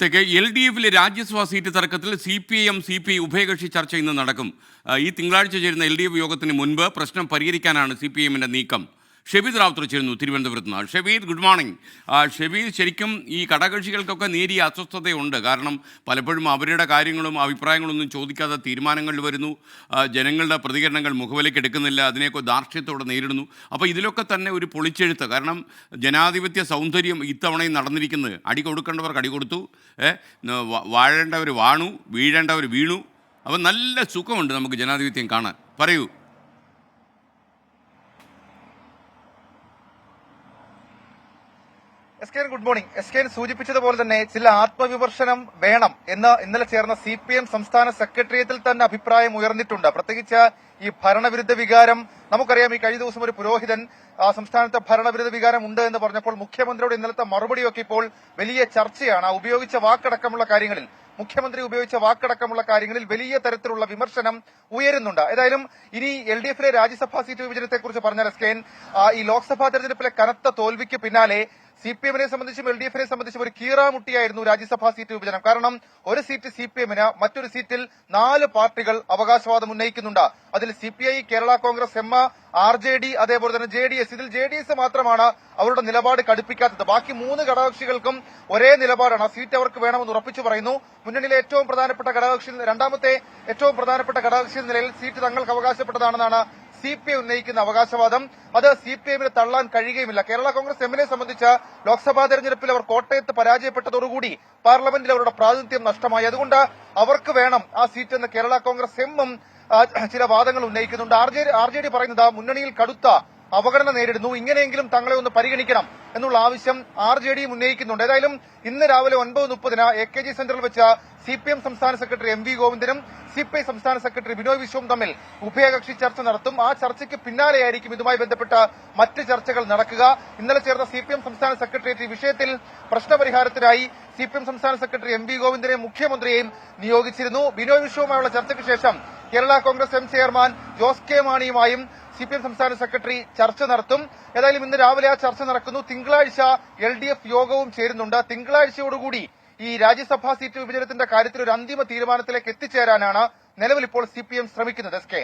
തെക്ക് L D എഫിലെ രാജ്യസഭാ seat തർക്കത്തിൽ C P I M C P I ഉഭയകക്ഷി ചർച്ച ഇന്ന് നടക്കും. ഈ തിങ്കളാഴ്ച ചേരുന്ന എൽ ഡി എഫ് യോഗത്തിന് മുൻപ് പ്രശ്നം പരിഹരിക്കാനാണ് സി പി എമ്മിന്റെ നീക്കം. ഷെബീദ് റാവുത്തർ ചേരുന്നു തിരുവനന്തപുരത്ത് നിന്ന്. ഷെബീദ് ഗുഡ് മോർണിംഗ് ഷെബീദ് ശരിക്കും ഈ കടകക്ഷികൾക്കൊക്കെ നേരിയ അസ്വസ്ഥതയുണ്ട്. കാരണം പലപ്പോഴും അവരുടെ കാര്യങ്ങളും അഭിപ്രായങ്ങളൊന്നും ചോദിക്കാതെ തീരുമാനങ്ങൾ വരുന്നു. ജനങ്ങളുടെ പ്രതികരണങ്ങൾ മുഖവിലേക്ക് എടുക്കുന്നില്ല. അതിനെയൊക്കെ ധാർഷ്ട്യത്തോടെ നേരിടുന്നു. അപ്പോൾ ഇതിലൊക്കെ തന്നെ ഒരു പൊളിച്ചെഴുത്ത്. കാരണം ജനാധിപത്യ സൗന്ദര്യം ഇത്തവണയും നടന്നിരിക്കുന്നത്. അടി കൊടുക്കേണ്ടവർക്ക് അടി കൊടുത്തു. വാഴേണ്ടവർ വാണു വീഴേണ്ടവർ വീണു. അപ്പോൾ നല്ല സുഖമുണ്ട് നമുക്ക് ജനാധിപത്യം കാണാൻ. പറയൂ. S K good morning. S K സൂചിപ്പിച്ചതുപോലെ തന്നെ ചില ആത്മവിമർശനം വേണം എന്ന് ഇന്നലെ ചേർന്ന സി പി എം സംസ്ഥാന സെക്രട്ടേറിയറ്റിൽ തന്നെ അഭിപ്രായം ഉയർന്നിട്ടുണ്ട്. പ്രത്യേകിച്ച് ഈ ഭരണവിരുദ്ധ വികാരം. നമുക്കറിയാം ഈ കഴിഞ്ഞ ദിവസം ഒരു പുരോഹിതൻ സംസ്ഥാനത്ത് ഭരണവിരുദ്ധ വികാരം ഉണ്ട് എന്ന് പറഞ്ഞപ്പോൾ മുഖ്യമന്ത്രിയോട് ഇന്നലത്തെ മറുപടിയൊക്കെ ഇപ്പോൾ വലിയ ചർച്ചയാണ്. ആ ഉപയോഗിച്ച വാക്കടക്കമുള്ള കാര്യങ്ങളിൽ മുഖ്യമന്ത്രി ഉപയോഗിച്ച വാക്കടക്കമുള്ള കാര്യങ്ങളിൽ വലിയ തരത്തിലുള്ള വിമർശനം ഉയരുന്നുണ്ട്. ഏതായാലും ഇനി എൽ ഡി എഫിലെ രാജ്യസഭാ സീറ്റ് വിഭജനത്തെക്കുറിച്ച് പറഞ്ഞാൽ എസ് കെ എൻ, ഈ ലോക്സഭാ തെരഞ്ഞെടുപ്പിലെ കനത്ത തോൽവിക്ക് പിന്നാലെ സി പി എമ്മിനെ സംബന്ധിച്ചും എൽ ഡി എഫിനെ സംബന്ധിച്ചും ഒരു കീറാമുട്ടിയായിരുന്നു രാജ്യസഭാ സീറ്റ് വിഭജനം. കാരണം ഒരു സീറ്റ് സി പി എമ്മിന് മറ്റൊരു സീറ്റിൽ നാല് പാർട്ടികൾ അവകാശവാദം ഉന്നയിക്കുന്നുണ്ട്. അതിൽ C P I Kerala Congress M R J D അതേപോലെ തന്നെ ജെ ഡി എസ്. ഇതിൽ ജെ ഡി എസ് മാത്രമാണ് അവരുടെ നിലപാട് കടുപ്പിക്കാത്തത്. ബാക്കി മൂന്ന് ഘടകകക്ഷികൾക്കും ഒരേ നിലപാടാണ്. സീറ്റ് അവർക്ക് വേണമെന്ന് ഉറപ്പിച്ചു പറയുന്നു. മുന്നണിയിലെ ഏറ്റവും പ്രധാനപ്പെട്ട ഘടകകക്ഷി രണ്ടാമത്തെ ഏറ്റവും പ്രധാനപ്പെട്ട ഘടകകക്ഷി നിലയിൽ സീറ്റ് തങ്ങൾക്ക് അവകാശപ്പെട്ടതാണെന്നാണ് സി പി ഐ ഉന്നയിക്കുന്ന അവകാശവാദം അത് സി പി ഐമിന് തള്ളാൻ കഴിയുകയുമില്ല. കേരള കോൺഗ്രസ് എമ്മിനെ സംബന്ധിച്ച് ലോക്സഭാ തെരഞ്ഞെടുപ്പിൽ അവർ കോട്ടയത്ത് പരാജയപ്പെട്ടതോടുകൂടി പാർലമെന്റിൽ അവരുടെ പ്രാതിനിധ്യം നഷ്ടമായി. അതുകൊണ്ട് അവർക്ക് വേണം ആ സീറ്റ് എന്ന് കേരള കോൺഗ്രസ് എമ്മും ചില വാദങ്ങൾ ഉന്നയിക്കുന്നുണ്ട്. ആർ ജെ ഡി പറയുന്നത് മുന്നണിയിൽ കടുത്ത അവഗണന നേരിടുന്നു. ഇങ്ങനെയെങ്കിലും തങ്ങളെ ഒന്ന് പരിഗണിക്കണം എന്നുള്ള ആവശ്യം ആർ ജെ ഡിയും ഉന്നയിക്കുന്നുണ്ട്. ഏതായാലും ഇന്ന് രാവിലെ ഒൻപത് മുപ്പതിന് എ കെ ജി സെന്ററിൽ വെച്ച സി പി എം സംസ്ഥാന സെക്രട്ടറി എം വി ഗോവിന്ദനും സി പി ഐ സംസ്ഥാന സെക്രട്ടറി ബിനോയ് വിശ്വവും തമ്മിൽ ഉഭയകക്ഷി ചർച്ച നടത്തും. ആ ചർച്ചയ്ക്ക് പിന്നാലെയായിരിക്കും ഇതുമായി ബന്ധപ്പെട്ട മറ്റ് ചർച്ചകൾ നടക്കുക. ഇന്നലെ ചേർന്ന സി പി എം സംസ്ഥാന സെക്രട്ടേറിയറ്റ് വിഷയത്തിൽ പ്രശ്നപരിഹാരത്തിനായി സി പി എം സംസ്ഥാന സെക്രട്ടറി എം വി ഗോവിന്ദനെയും മുഖ്യമന്ത്രിയെയും നിയോഗിച്ചിരുന്നു. ബിനോയ് വിശ്വവുമായുള്ള ചർച്ചയ്ക്ക് ശേഷം Kerala Congress M chairman Jose K മാണിയുമായും C P M സംസ്ഥാന സെക്രട്ടറി ചർച്ച നടത്തും. ഏതായാലും ഇന്ന് രാവിലെ ആ ചർച്ച നടക്കുന്നു. തിങ്കളാഴ്ച എൽ ഡി എഫ് യോഗവും ചേരുന്നുണ്ട്. തിങ്കളാഴ്ചയോടുകൂടി ഈ രാജ്യസഭാ സീറ്റ് വിഭജനത്തിന്റെ കാര്യത്തിൽ ഒരു അന്തിമ തീരുമാനത്തിലേക്ക് എത്തിച്ചേരാനാണ് നിലവിൽ ഇപ്പോൾ സി പി എം ശ്രമിക്കുന്നത്. S K